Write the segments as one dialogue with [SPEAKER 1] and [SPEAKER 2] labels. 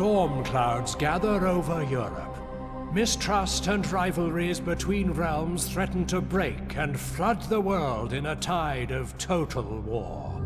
[SPEAKER 1] Storm clouds gather over Europe. Mistrust and rivalries between realms threaten to break and flood the world in a tide of total war.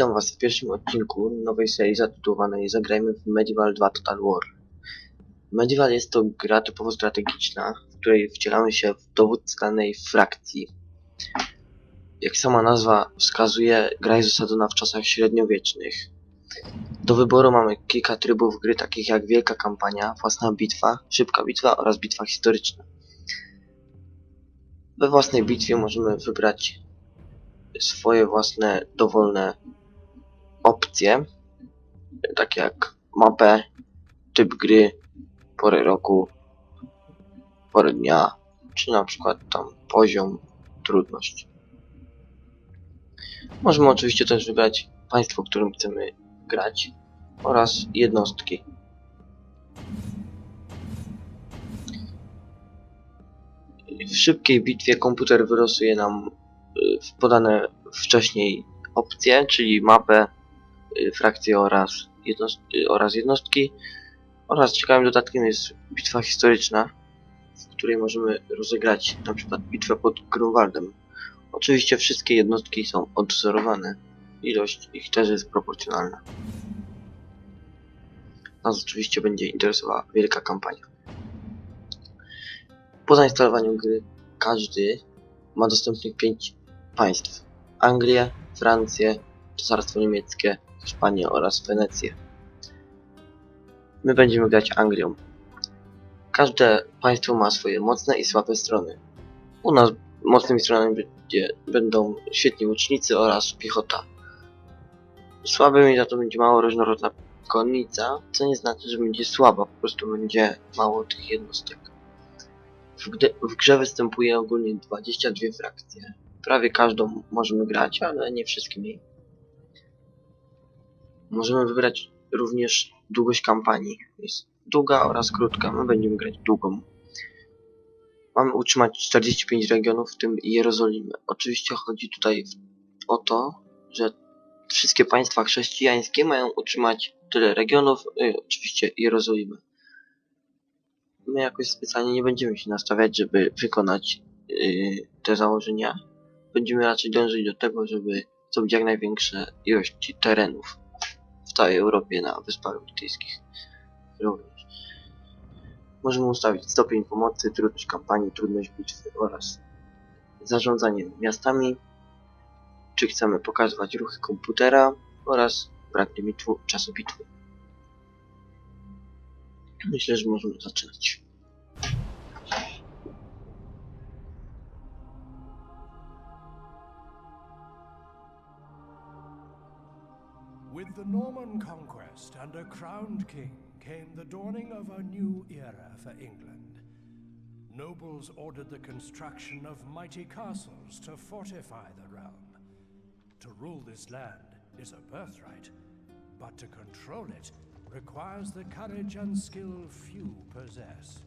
[SPEAKER 2] Witam Was w pierwszym odcinku nowej serii zatytułowanej Zagrajmy w Medieval 2 Total War. Medieval jest to gra typowo strategiczna, w której wcielamy się w dowódcę danej frakcji. Jak sama nazwa wskazuje, gra jest osadzona w czasach średniowiecznych. Do wyboru mamy kilka trybów gry, takich jak Wielka Kampania, Własna Bitwa, Szybka Bitwa oraz Bitwa Historyczna. We własnej bitwie możemy wybrać swoje własne dowolne opcje, takie jak mapę, typ gry, porę roku, porę dnia, czy na przykład tam poziom, trudność. Możemy oczywiście też wybrać państwo, którym chcemy grać oraz jednostki. W szybkiej bitwie komputer wylosuje nam y, podane wcześniej opcje, czyli mapę, frakcje oraz, jednost y, oraz jednostki. Oraz ciekawym dodatkiem jest bitwa historyczna, w której możemy rozegrać na przykład bitwę pod Grunwaldem. Oczywiście wszystkie jednostki są odwzorowane. Ilość ich też jest proporcjonalna. Nas oczywiście będzie interesowała wielka kampania. Po zainstalowaniu gry każdy ma dostępnych 5 państw. Anglię, Francję, Cesarstwo Niemieckie, Hiszpanię oraz Wenecję. My będziemy grać Anglią. Każde państwo ma swoje mocne i słabe strony. U nas mocnymi stronami będzie, będą świetni łucznicy oraz piechota. Słabymi za to będzie mało różnorodna konnica, co nie znaczy, że będzie słaba, po prostu będzie mało tych jednostek. W, w grze występuje ogólnie 22 frakcje. Prawie każdą możemy grać, ale nie wszystkimi. Możemy wybrać również długość kampanii. Jest długa oraz krótka. My będziemy grać długą. Mamy utrzymać 45 regionów, w tym Jerozolimę. Oczywiście chodzi tutaj o to, że wszystkie państwa chrześcijańskie mają utrzymać tyle regionów, y, oczywiście Jerozolimę. My jakoś specjalnie nie będziemy się nastawiać, żeby wykonać y, te założenia. Będziemy raczej dążyć do tego, żeby zdobyć jak największe ilości terenów całej Europie na Wyspach Brytyjskich. Również. Możemy ustawić stopień pomocy, trudność kampanii, trudność bitwy oraz zarządzanie miastami, czy chcemy pokazywać ruchy komputera oraz brak limitu czasu bitwy. Myślę, że możemy zaczynać.
[SPEAKER 1] With the Norman conquest and a crowned king came the dawning of a new era for England. Nobles ordered the construction of mighty castles to fortify the realm. To rule this land is a birthright, but to control it requires the courage and skill few possess.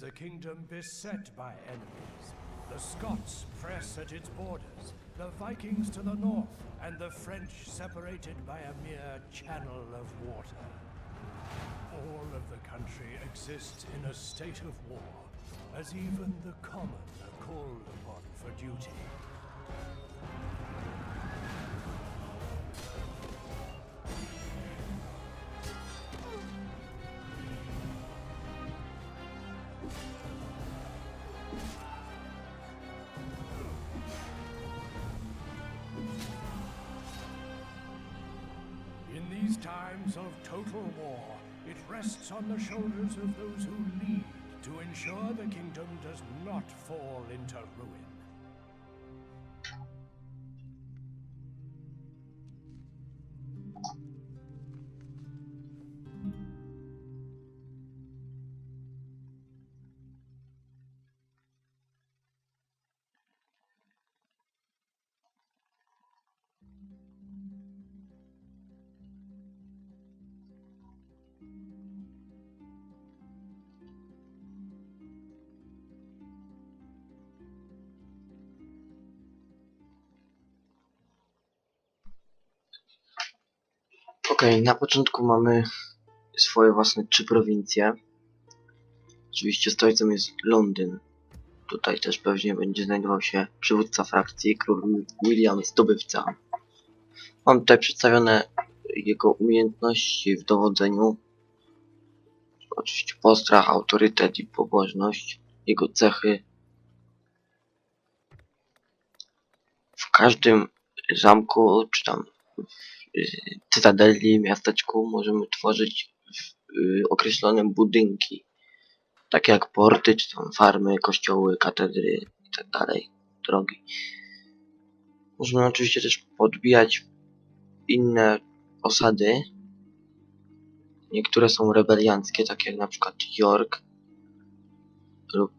[SPEAKER 1] Is a kingdom beset by enemies. The Scots press at its borders, the Vikings to the north, and the French separated by a mere channel of water. All of the country exists in a state of war, as even the common are called upon for duty. Rests on the shoulders of those who lead to ensure the kingdom does not fall into ruin.
[SPEAKER 2] Okej, na początku mamy swoje własne trzy prowincje. Oczywiście stolicą jest Londyn. Tutaj też pewnie będzie znajdował się przywódca frakcji, król William Zdobywca. Mam tutaj przedstawione jego umiejętności w dowodzeniu. Oczywiście postrach, autorytet i pobożność. Jego cechy. W każdym zamku, czy tam cytadeli, miasteczku możemy tworzyć y, określone budynki, takie jak porty, czy tam farmy, kościoły, katedry itd., drogi. Możemy oczywiście też podbijać inne osady. Niektóre są rebelianckie, takie jak na przykład York lub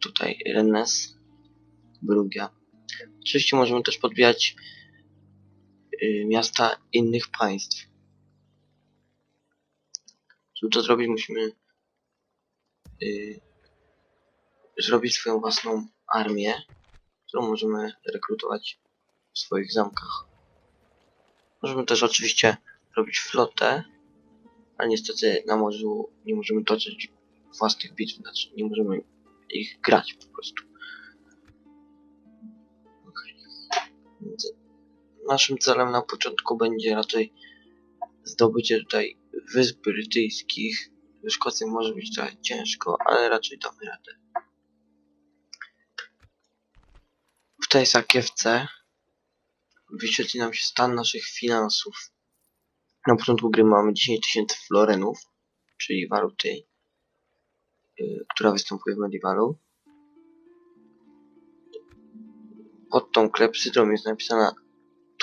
[SPEAKER 2] tutaj Rennes, Brugia. Oczywiście możemy też podbijać miasta innych państw. Żeby to zrobić, musimy y, zrobić swoją własną armię, którą możemy rekrutować w swoich zamkach. Możemy też oczywiście robić flotę, ale niestety na morzu nie możemy toczyć własnych bitw, znaczy nie możemy ich grać po prostu. Okej. Naszym celem na początku będzie raczej zdobycie tutaj wysp brytyjskich. W Szkocji może być trochę ciężko, ale raczej damy radę. W tej sakiewce wyświetli nam się stan naszych finansów. Na początku gry mamy 10 tysięcy florenów, czyli waluty, yy, która występuje w Medievalu. Pod tą klepsydrą jest napisana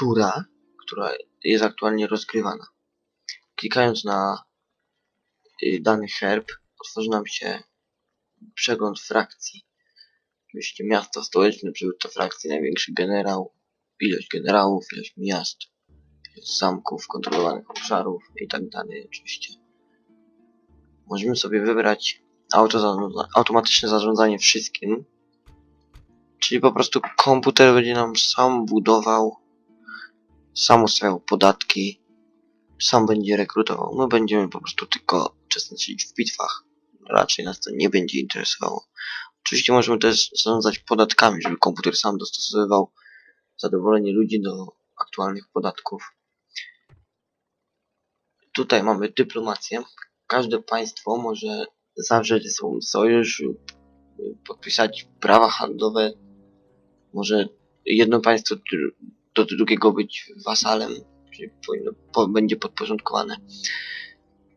[SPEAKER 2] tura, która jest aktualnie rozgrywana. Klikając na y, dany herb, otworzy nam się przegląd frakcji. Oczywiście miasto stołeczne, przywódca frakcji, największy generał, ilość generałów, ilość miast, ilość zamków, kontrolowanych obszarów i tak dalej oczywiście. Możemy sobie wybrać auto automatyczne zarządzanie wszystkim, czyli po prostu komputer będzie nam sam budował, sam ustawiał podatki, sam będzie rekrutował. My będziemy po prostu tylko uczestniczyć w bitwach. Raczej nas to nie będzie interesowało. Oczywiście możemy też zarządzać podatkami, żeby komputer sam dostosowywał zadowolenie ludzi do aktualnych podatków. Tutaj mamy dyplomację. Każde państwo może zawrzeć ze sobą sojusz podpisać prawa handlowe. Może jedno państwo do drugiego być wasalem, czyli powinno, po, będzie podporządkowane.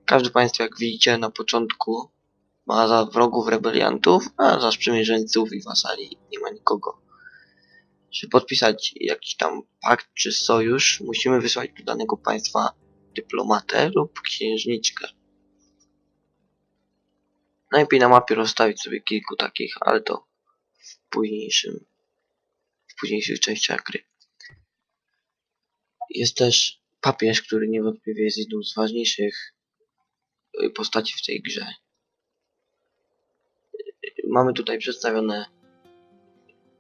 [SPEAKER 2] Każde państwo, jak widzicie na początku, ma za wrogów rebeliantów, a za sprzymierzeńców i wasali nie ma nikogo. Żeby podpisać jakiś tam pakt czy sojusz, musimy wysłać do danego państwa dyplomatę lub księżniczkę. Najlepiej na mapie rozstawić sobie kilku takich, ale to w późniejszym, w późniejszych częściach gry. Jest też papież, który niewątpliwie jest jedną z ważniejszych y, postaci w tej grze. Mamy tutaj przedstawione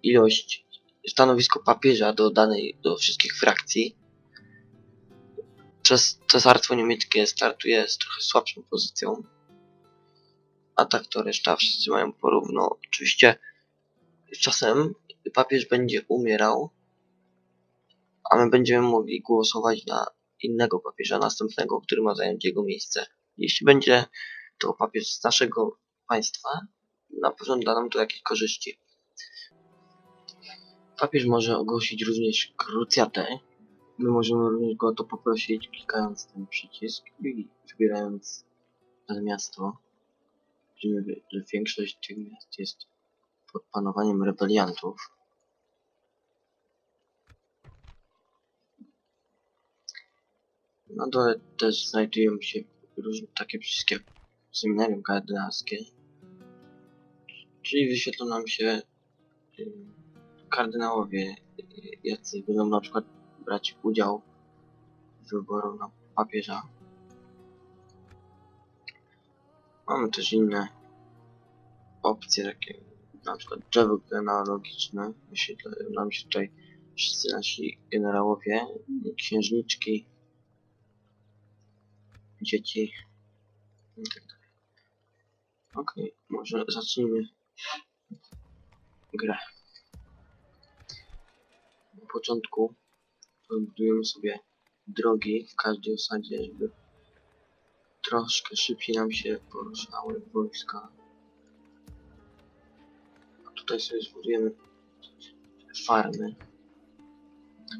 [SPEAKER 2] ilość, stanowisko papieża do danej, do wszystkich frakcji. Czes cesarstwo niemieckie startuje z trochę słabszą pozycją. A tak to reszta wszyscy mają porówno. Oczywiście czasem papież będzie umierał, a my będziemy mogli głosować na innego papieża następnego, który ma zająć jego miejsce. Jeśli będzie to papież z naszego państwa, na pewno da nam to jakieś korzyści. Papież może ogłosić również krucjatę. My możemy również go o to poprosić, klikając ten przycisk i wybierając dane miasto. Widzimy, że większość tych miast jest pod panowaniem rebeliantów. Na dole też znajdują się różne takie jak seminarium kardynalskie. Czyli wyświetlą nam się y, kardynałowie, y, jacy będą na przykład brać udział w wyboru na papieża. Mamy też inne opcje, takie na przykład drzewo genealogiczne. Wyświetlają nam się tutaj wszyscy nasi generałowie, księżniczki, dzieci i tak. Okej, może zacznijmy grę. Na początku budujemy sobie drogi w każdej osadzie, żeby troszkę szybciej nam się poruszały wojska. A tutaj sobie zbudujemy farmy.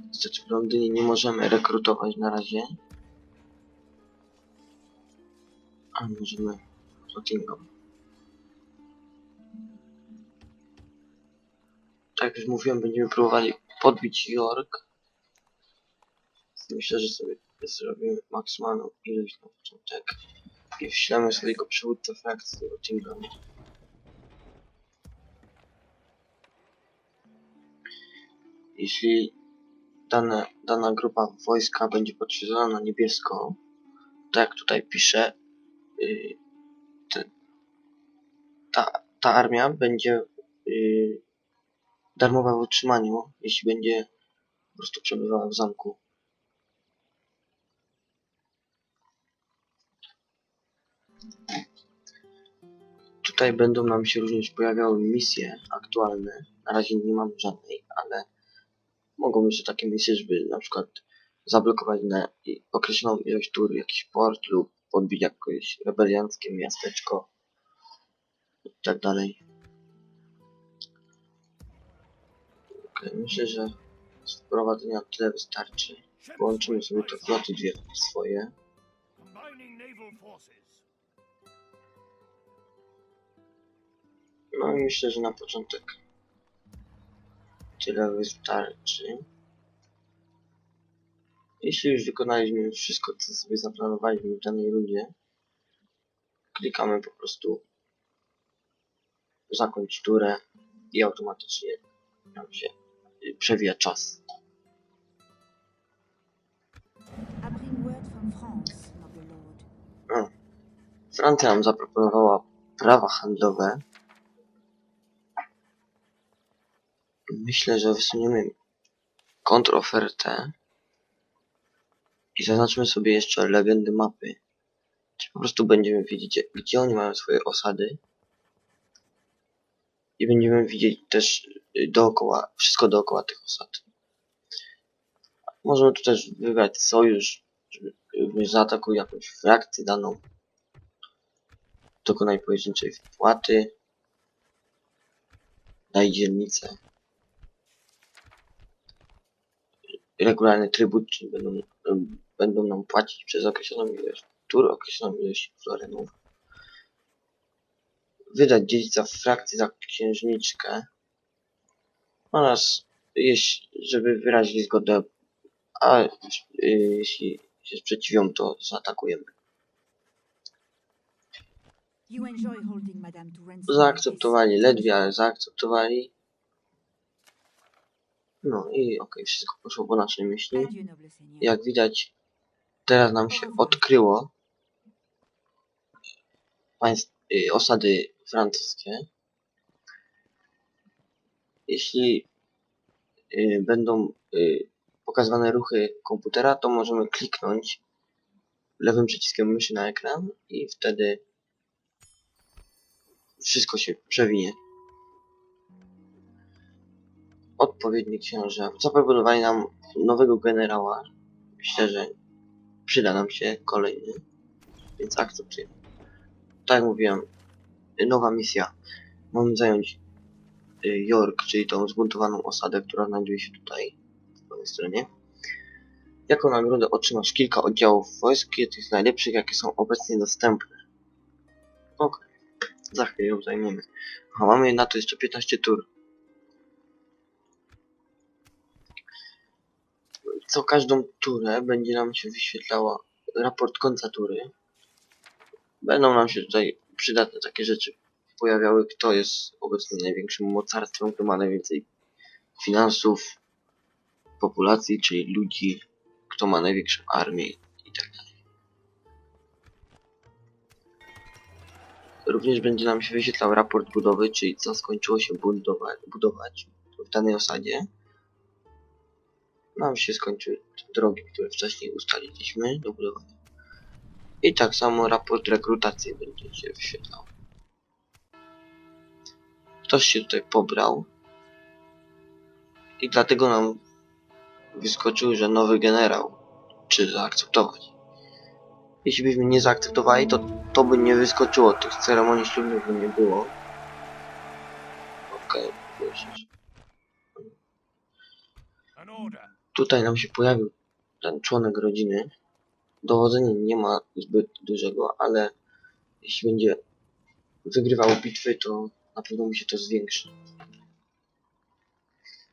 [SPEAKER 2] Niestety w Londynie nie możemy rekrutować na razie. Możemy w Nottingham. Tak już mówiłem, będziemy próbowali podbić York. Myślę, że sobie zrobimy maksymalną ilość na początek. I wślemy swojego przywódcę frakcji do Nottingham. Jeśli dane, dana grupa wojska będzie podświetlona na niebiesko, tak jak tutaj pisze, ta, ta armia będzie yy, darmowa w utrzymaniu, jeśli będzie po prostu przebywała w zamku. Tutaj będą nam się również pojawiały misje aktualne. Na razie nie mamy żadnej, ale mogą to takie misje, żeby na przykład zablokować na określoną ilość tur jakiś port lub podbić jakieś rebelianckie miasteczko i tak dalej. Okej, myślę, że z wprowadzenia tyle wystarczy. Połączymy sobie te floty dwie swoje. No i myślę, że na początek tyle wystarczy. Jeśli już wykonaliśmy wszystko, co sobie zaplanowaliśmy w danej rundzie, klikamy po prostu zakończ turę i automatycznie nam się przewija czas.
[SPEAKER 3] Lord.
[SPEAKER 2] Francja nam zaproponowała prawa handlowe. Myślę, że wysuniemy kontrofertę i zaznaczmy sobie jeszcze legendy mapy. Czyli po prostu będziemy wiedzieć, gdzie oni mają swoje osady. I będziemy widzieć też y, dookoła, wszystko dookoła tych osad. Możemy tu też wybrać sojusz, żeby zaatakuł jakąś frakcję daną dokonaj pojedynczej wpłaty, daj dzielnicę. Regularny trybut, czyli będą, będą nam płacić przez określoną ilość tur, określoną ilość florynów. Wydać dziedzica w frakcji za księżniczkę oraz jeśli, żeby wyrazić zgodę, a y, jeśli się sprzeciwią, to zaatakujemy. Zaakceptowali, ledwie, ale zaakceptowali. No i okej, wszystko poszło po naszej myśli. Jak widać, teraz nam się odkryło państw, y, osady francuskie. Jeśli y, będą y, pokazywane ruchy komputera, to możemy kliknąć lewym przyciskiem myszy na ekran i wtedy wszystko się przewinie. Odpowiedni książę. Zaproponowali nam nowego generała. Myślę, że przyda nam się kolejny, więc akceptuję. Tak jak mówiłem, nowa misja. Mamy zająć y, York, czyli tą zbuntowaną osadę, która znajduje się tutaj, po prawej stronie. Jako nagrodę otrzymasz kilka oddziałów wojsk, tych najlepszych, jakie są obecnie dostępne. Ok, za chwilę ją zajmiemy. A mamy na to jeszcze 15 tur. Co każdą turę będzie nam się wyświetlała raport końca tury. Będą nam się tutaj przydatne takie rzeczy pojawiały, kto jest obecnie największym mocarstwem, kto ma najwięcej finansów, populacji, czyli ludzi, kto ma największą armię i tak dalej. Również będzie nam się wyświetlał raport budowy, czyli co skończyło się budować, budować w danej osadzie. Nam się skończyły drogi, które wcześniej ustaliliśmy do budowania. I tak samo raport rekrutacji będzie się wyświetlał. Ktoś się tutaj pobrał. I dlatego nam wyskoczył, że nowy generał. Czy zaakceptować. Jeśli byśmy nie zaakceptowali, to to by nie wyskoczyło. Tych ceremonii ślubnych by nie było. Okej, okay,
[SPEAKER 1] An order.
[SPEAKER 2] Tutaj nam się pojawił ten członek rodziny. Dowodzenia nie ma zbyt dużego, ale jeśli będzie wygrywał bitwy, to na pewno mi się to zwiększy.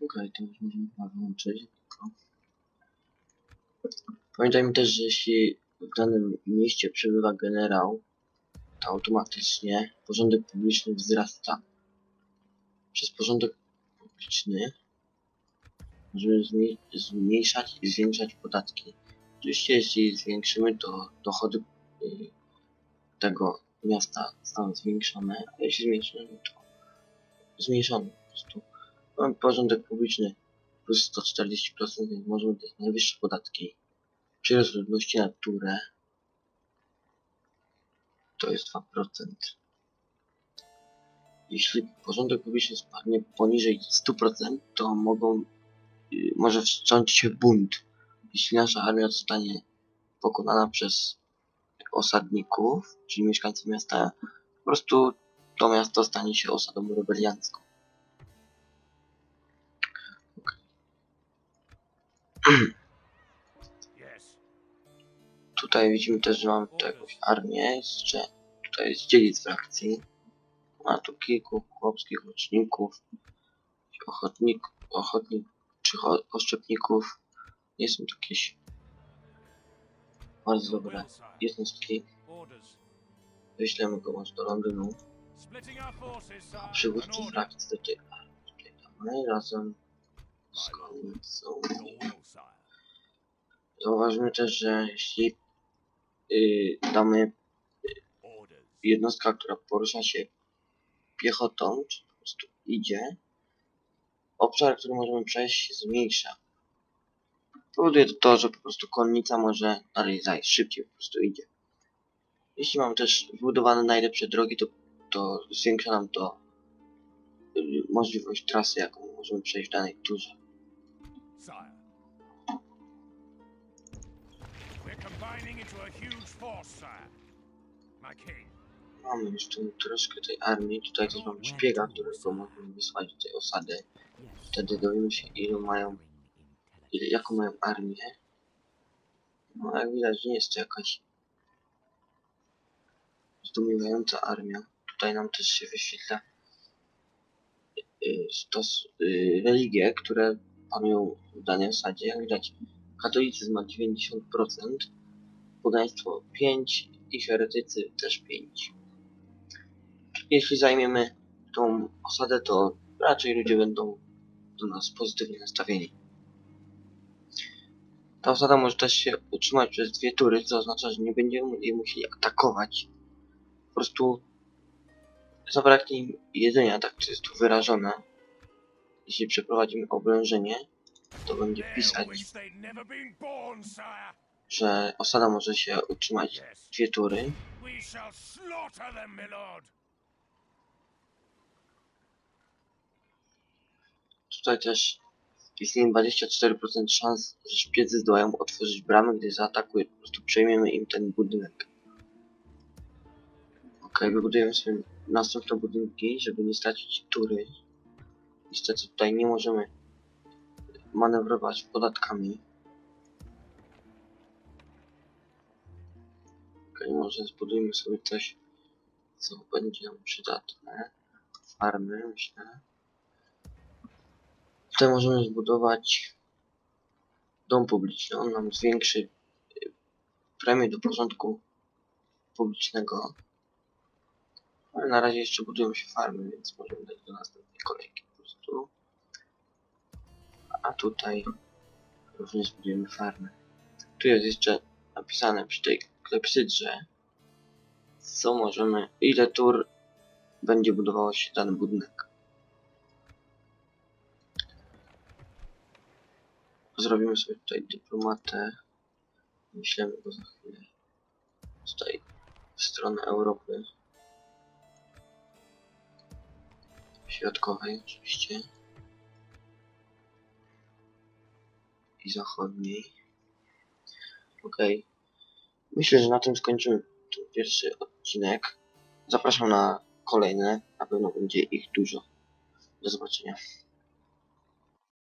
[SPEAKER 2] Okej, to już możemy chyba wyłączyć. Pamiętajmy też, że jeśli w danym mieście przebywa generał, to automatycznie porządek publiczny wzrasta. Przez porządek publiczny zmi- zmniejszać i zwiększać podatki. Oczywiście jeśli zwiększymy, to dochody y, tego miasta zostaną zwiększone, a jeśli zmniejszymy, to zmniejszone po prostu. Mamy porządek publiczny plus 140%, więc możemy dać najwyższe podatki. Przyrost ludności na turę to jest 2%. Jeśli porządek publiczny spadnie poniżej 100%, to mogą, może wszcząć się bunt. Jeśli nasza armia zostanie pokonana przez osadników, czyli mieszkańców miasta, po prostu to miasto stanie się osadą rebeliancką. Tutaj widzimy też, że mamy tu jakąś armię, jeszcze tutaj jest dzielic frakcji. Ma tu kilku chłopskich łuczników, ochotnik, ochotnik cho- oszczepników. Nie są to jakieś bardzo dobre jednostki. Wyślemy go może do Londynu.
[SPEAKER 1] An
[SPEAKER 2] Przywódcy frakcji do tej armii. Damy razem z
[SPEAKER 1] sire.
[SPEAKER 2] Zauważymy też, że jeśli yy, damy
[SPEAKER 1] Orders.
[SPEAKER 2] jednostka, która porusza się piechotą, czy po prostu idzie, obszar, który możemy przejść się zmniejsza. Powoduje to to, że po prostu konnica może dalej zajść, szybciej po prostu idzie. Jeśli mamy też wybudowane najlepsze drogi, to, to zwiększa nam to y, możliwość trasy, jaką możemy przejść w danej turze. Mamy tu troszkę tej armii, tutaj też mamy szpiega, którego możemy wysłać do tej osady. Wtedy dowiemy się ilu mają, ile, jaką mają armię. No jak widać nie jest to jakaś zdumiewająca armia. Tutaj nam też się wyświetla y, stos, y, religie, które panują w danej osadzie. Jak widać katolicyzm ma 90%, pogaństwo 5 i heretycy też 5. Jeśli zajmiemy tą osadę, to raczej ludzie będą do nas pozytywnie nastawieni. Ta osada może też się utrzymać przez dwie tury, co oznacza, że nie będziemy jej musieli atakować. Po prostu zabraknie im jedzenia, tak to jest tu wyrażone. Jeśli przeprowadzimy oblężenie, to będzie pisać, że osada może się utrzymać dwie tury. Też istnieje 24% szans, że szpiedzy zdołają otworzyć bramy, gdy zaatakują. Po prostu przejmiemy im ten budynek. Okej, wybudujemy sobie następne budynki, żeby nie stracić tury. Niestety tutaj nie możemy manewrować podatkami. Okej, może zbudujmy sobie coś, co będzie nam przydatne. Farmy, myślę. Tutaj możemy zbudować dom publiczny. On nam zwiększy y, premię do porządku publicznego. Ale na razie jeszcze budują się farmy, więc możemy dać do następnej kolejki po prostu. A tutaj również budujemy farmy. Tu jest jeszcze napisane przy tej klepsydrze, co możemy, ile tur będzie budowało się dany budynek. Zrobimy sobie tutaj dyplomatę. Myślemy go za chwilę. Tutaj w stronę Europy. Środkowej oczywiście. I zachodniej. Okej. Myślę, że na tym skończymy ten pierwszy odcinek. Zapraszam na kolejne. Na pewno będzie ich dużo. Do zobaczenia.